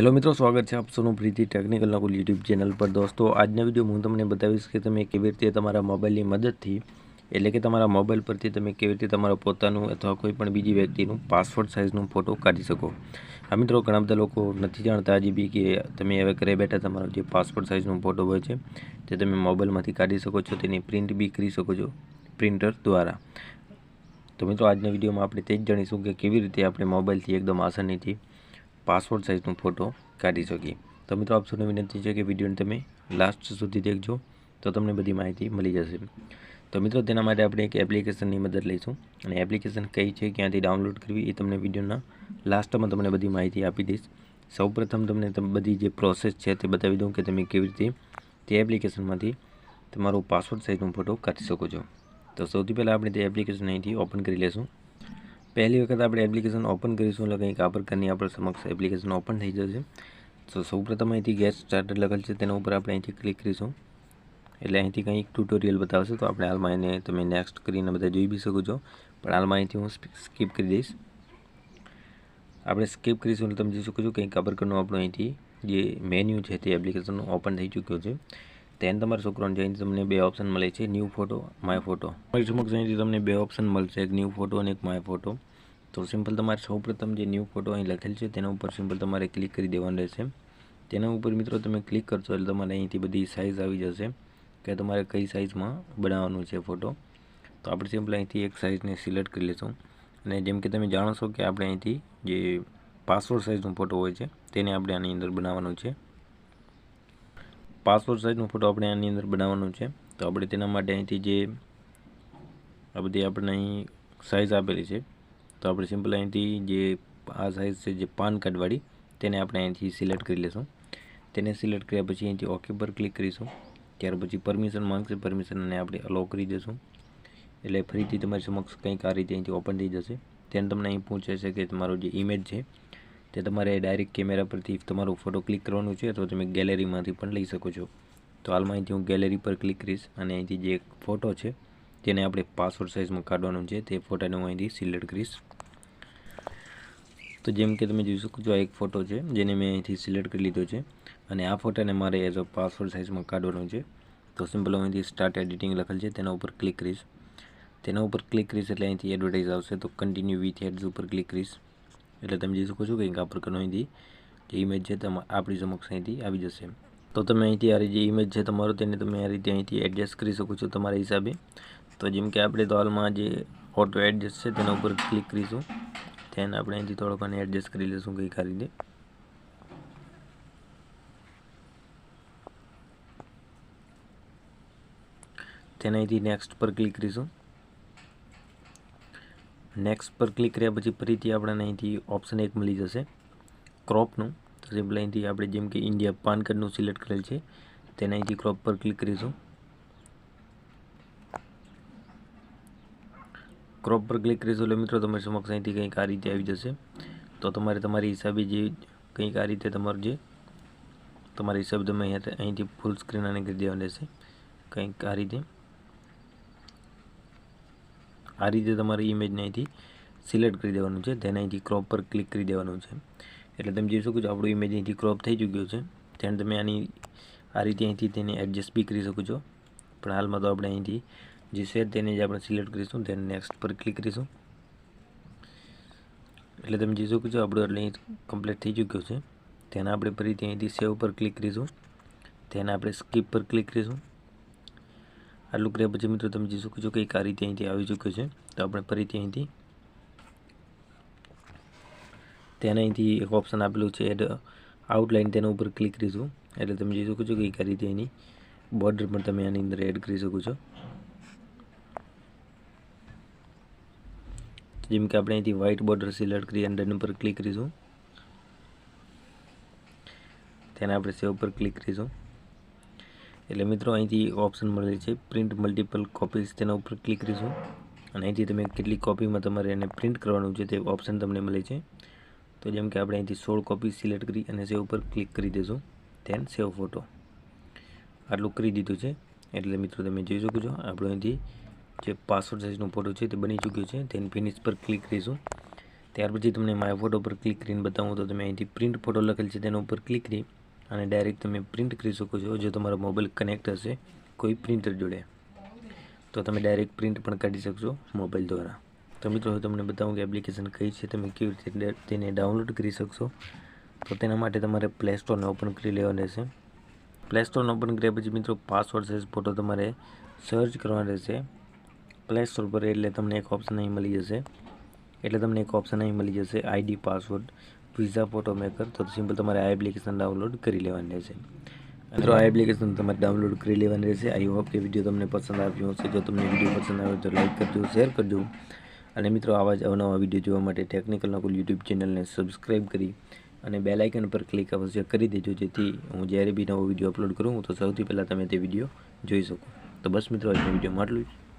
Hello મિત્રો, સ્વાગત છે આપ સૌનું Preeti technical Nakul YouTube channel પર. દોસ્તો, આજના વીડિયો હું તમને બતાવીશ કે તમે કેવી રીતે તમારા મોબાઈલની મદદથી, એટલે કે તમારા મોબાઈલ પરથી તમે કેવી રીતે તમારા પોતાનું અથવા કોઈ પણ બીજી વ્યક્તિનું પાસપોર્ટ સાઇઝનું ફોટો કાઢી શકો. આ મિત્રો, ઘણા બધા લોકો નથી જાણતા હજી બી કે તમે હવે ઘરે બેઠા તમારો જે પાસપોર્ટ સાઇઝનો ફોટો હોય છે, તે તમે મોબાઈલમાંથી કાઢી શકો છો, તેની પ્રિન્ટ બી કરી શકો છો, પ્રિન્ટર દ્વારા. તો મિત્રો, આજના વિડીયોમાં આપણે તે જ જાણીશું કે કેવી રીતે આપણે મોબાઈલથી એકદમ આસાનીથી પાસપોર્ટ સાઇઝનો ફોટો કાઢી શકીએ. તો મિત્રો, આપ વિનંતી છે કે વિડીયોને તમે લાસ્ટ સુધી દેખજો, તો તમને બધી માહિતી મળી જશે. તો મિત્રો, તેના માટે આપણે એક એપ્લિકેશનની મદદ લઈશું. અને એપ્લિકેશન કઈ છે, ક્યાંથી ડાઉનલોડ કરવી, એ તમને વિડીયોના લાસ્ટમાં તમને બધી માહિતી આપી દઈશ. સૌપ્રથમ તમને બધી જે પ્રોસેસ છે તે બતાવી દઉં કે તમે કેવી રીતે તે એપ્લિકેશનમાંથી તમારો પાસપોર્ટ સાઇઝનો ફોટો કાઢી શકો છો. તો સૌથી પહેલાં આપણે તે એપ્લિકેશન અહીંથી ઓપન કરી લેશું. પહેલી વખત આપણે એપ્લિકેશન ઓપન કરીશું એટલે કંઈક આ પ્રકારની આપણા સમક્ષ એપ્લિકેશન ઓપન થઈ જશે. તો સૌપ્રથમ અહીંથી ગેસ સ્ટાર્ટર લખેલ છે, તેના ઉપર આપણે અહીંથી ક્લિક કરીશું. એટલે અહીંથી કંઈક ટ્યુટોરિયલ બતાવશે, તો આપણે હાલમાં એને તમે નેક્સ્ટ કરીને બધા જોઈ બી શકો છો. પણ હાલમાં અહીંથી હું સ્કીપ કરી દઈશ. આપણે સ્કીપ કરીશું એટલે તમે જોઈ શકો છો, કંઈક આ પ્રકારનું આપણું અહીંથી જે મેન્યુ છે તે એપ્લિકેશનનું ઓપન થઈ ચૂક્યું છે. તેને તમારા છોકરાને જઈને તમને બે ઓપ્શન મળે છે ન્યૂ ફોટો માય ફોટો મારી સમક્ષ અહીંથી તમને બે ઓપ્શન મળશે, એક ન્યૂ ફોટો અને એક માય ફોટો તો સિમ્પલ તમારે સૌપ્રથમ જે ન્યૂ ફોટો અહીં લખેલ છે, તેના ઉપર સિમ્પલ તમારે ક્લિક કરી દેવાનું રહેશે. તેના ઉપર મિત્રો તમે ક્લિક કરશો એટલે તમારે અહીંથી બધી સાઇઝ આવી જશે, કે તમારે કઈ સાઇઝમાં બનાવવાનું છે ફોટો તો આપણે સિમ્પલ અહીંથી એક સાઇઝને સિલેક્ટ કરી લઈશું અને જેમ કે તમે જાણો છો કે આપણે અહીંથી જે પાસપોર્ટ સાઇઝનો ફોટો હોય છે, તેને આપણે આની અંદર બનાવવાનો છે. પાસપોર્ટ સાઇઝનો ફોટો આપણે આની અંદર બનાવવાનો છે. તો આપણે તેના માટે અહીંથી જે આ બધી આપણે અહીં સાઇઝ આપેલી છે. તો આપણે સિમ્પલ અહીંથી જે આ સાઇઝ છે જે પાન કાર્ડવાળી તેને આપણે અહીંથી સિલેક્ટ કરી લઈશું તેને સિલેક્ટ કર્યા પછી અહીંથી ઓકે પર ક્લિક કરીશું. ત્યાર પછી પરમિશન માંગશે પરમિશનને આપણે અલો કરી દઈશું એટલે ફરીથી તમારી સમક્ષ કંઈક આ રીતે અહીંથી ઓપન થઈ જશે. તેને તમને અહીં પૂછે છે કે તમારો જે ઇમેજ છે તે તમારે ડાયરેક્ટ કેમેરા પરથી તમારો ફોટો ક્લિક કરવાનું છે અથવા તમે ગેલેરીમાંથી પણ લઈ શકો છો. તો હાલમાં અહીંથી હું ગેલેરી પર ક્લિક કરીશ અને અહીંથી જે ફોટો છે તેને આપણે પાસપોર્ટ સાઇઝમાં કાઢવાનું છે, તે ફોટાને હું અહીંથી સિલેક્ટ કરીશ. તો જેમ કે તમે જોઈ શકો છો, આ એક ફોટો છે, જેને મેં અહીંથી સિલેક્ટ કરી લીધો છે. અને આ ફોટાને મારે એઝ અ પાસપોર્ટ સાઇઝમાં કાઢવાનો છે. તો સિમ્પલ હું અહીંથી સ્ટાર્ટ એડિટિંગ લખેલ છે, તેના ઉપર ક્લિક કરીશ. તેના ઉપર ક્લિક કરીશ એટલે અહીંથી એડવર્ટાઇઝ આવશે. તો કન્ટિન્યુ વિથ એડ્સ ઉપર ક્લિક કરીશ. એટલે તમે જોઈ શકો છો કંઈક આ પ્રકારનો અહીંથી જે ઇમેજ છે તમે આપણી સમક્ષ અહીંથી આવી જશે. તો તમે અહીંથી આ જે ઇમેજ છે તમારો તેને તમે આ રીતે અહીંથી એડજસ્ટ કરી શકો છો તમારા હિસાબે. તો જેમ કે આપણે તો હાલમાં જે ઓટો એડજસ્ટ છે તેના ઉપર ક્લિક કરીશું. તેને આપણે અહીંથી થોડોક અને એડજસ્ટ કરી લઈશું કંઈક આ રીતે. તેને અહીંથી નેક્સ્ટ પર ક્લિક કરીશું. નેક્સ્ટ પર ક્લિક કર્યા પછી ફરીથી આપણને અહીંથી ઓપ્શન એક મળી જશે. ક્રોપનું તો સિમ્પલ અહીંથી આપણે જેમ કે ઇન્ડિયા પાન કાર્ડનું સિલેક્ટ કરેલ છે. તેને અહીંથી ક્રોપ પર ક્લિક કરીશું. ક્રોપ પર ક્લિક કરીશું એટલે મિત્રો તમારી સમક્ષ અહીંથી કંઈક આ રીતે આવી જશે. તો તમારે તમારી હિસાબે જે કંઈક આ રીતે તમારું જે તમારી હિસાબે તમે અહીંથી ફૂલ સ્ક્રીન આને કરી દેવાનું રહેશે. કંઈક આ રીતે. આ રીતે તમારી ઇમેજને અહીંથી સિલેક્ટ કરી દેવાનું છે. તેને અહીંથી ક્રોપ પર ક્લિક કરી દેવાનું છે. એટલે તમે જોઈ શકો છો, આપણું ઇમેજ અહીંથી ક્રોપ થઈ ચૂક્યું છે. તેને તમે આની, આ રીતે અહીંથી તેને એડજસ્ટ બી કરી શકો છો. પણ હાલમાં તો આપણે અહીંથી જે છે તેને જ આપણે સિલેક્ટ કરીશું. તેને નેક્સ્ટ પર ક્લિક કરીશું. એટલે તમે જોઈ શકો છો, આપણું એટલે કમ્પ્લીટ થઈ ચૂક્યું છે. તેને આપણે ફરીથી અહીંથી સેવ પર ક્લિક કરીશું. તેને આપણે સ્કીપ પર ક્લિક કરીશું. આટલું કર્યા પછી મિત્રો તમે જોઈ શકો છો કંઈક આ રીતે અહીંથી આવી ચૂક્યું છે. તો આપણે ફરીથી અહીંથી તેને અહીંથી એક ઓપ્શન આપેલું છે. એડ આઉટલાઇન તેના ઉપર ક્લિક કરીશું. એટલે તમે જોઈ શકો છો કંઈક આ રીતે એની બોર્ડર પણ તમે આની અંદર એડ કરી શકો છો. જેમ કે આપણે અહીંથી વ્હાઇટ બોર્ડર સિલેક્ટ કરી અંડરની ઉપર ક્લિક કરીશું. તેને આપણે સેવ પર ક્લિક કરીશું. એટલે મિત્રો, અહીંથી ઓપ્શન મળે છે પ્રિન્ટ મલ્ટિપલ કોપીઝ તેના ઉપર ક્લિક કરીશું. અને અહીંથી તમે કેટલી કોપીમાં તમારે એને પ્રિન્ટ કરવાનું છે તે ઓપ્શન તમને મળે છે. તો જેમ કે આપણે અહીંથી સોળ કોપી સિલેક્ટ કરી અને સેવ ઉપર ક્લિક કરી દઈશું તેન સેવ ફોટો આટલું કરી દીધું છે. એટલે મિત્રો, તમે જોઈ શકો છો, આપણે અહીંથી જે પાસવર્ડ સાઇઝનો ફોટો છે તે બની ચૂક્યો છે. તેને ફિનિશ પર ક્લિક કરીશું. ત્યાર પછી તમને માય ફોટો પર ક્લિક કરીને બતાવું તો તમે અહીંથી પ્રિન્ટ ફોટો લખેલ છે તેના ઉપર ક્લિક કરી અને ડાયરેક્ટ તમે પ્રિન્ટ કરી શકો છો. જો તમારો મોબાઈલ કનેક્ટ હશે, કોઈ પ્રિન્ટર જોડે, તો તમે ડાયરેક્ટ પ્રિન્ટ પણ કાઢી શકશો મોબાઈલ દ્વારા. તો મિત્રો, હું તમને બતાવું કે એપ્લિકેશન કઈ છે, તમે કેવી રીતે તેને ડાઉનલોડ કરી શકશો. તો તેના માટે તમારે પ્લે સ્ટોરને ઓપન કરી લેવાનું રહેશે. પ્લે સ્ટોરને ઓપન કર્યા પછી મિત્રો પાસવર્ડ સાઇઝ ફોટો તમારે સર્ચ કરવાનો રહેશે. પ્લે સ્ટોર પર એટલે તમને એક ઓપ્શન અહીં મળી જશે. એટલે તમને એક ઓપ્શન અહીં મળી જશે ID password visa photo maker તો સિમ્પલ તમારે આ એપ્લિકેશન ડાઉનલોડ કરી લેવાની રહેશે. મિત્રો આ એપ્લિકેશન તમારે ડાઉનલોડ કરી લેવાની રહેશે. આઈ હોપ કે વીડિયો તમને પસંદ આવ્યો હશે. જો તમને વીડિયો પસંદ આવ્યો તો લાઈક કરજો શેર કરજો. અને મિત્રો આવા જ અવનવા વીડિયો જોવા માટે ટેકનિકલ નકુલ યુટ્યુબ ચેનલને સબસ્ક્રાઈબ કરી અને બેલ આઇકન પર ક્લિક અવશ્ય કરી દેજો. જેથી હું જ્યારે બી નવો વીડિયો અપલોડ કરું તો સૌથી પહેલાં તમે તે વીડિયો જોઈ શકો. તો બસ મિત્રો આજનો વિડીયોમાં આટલું જ.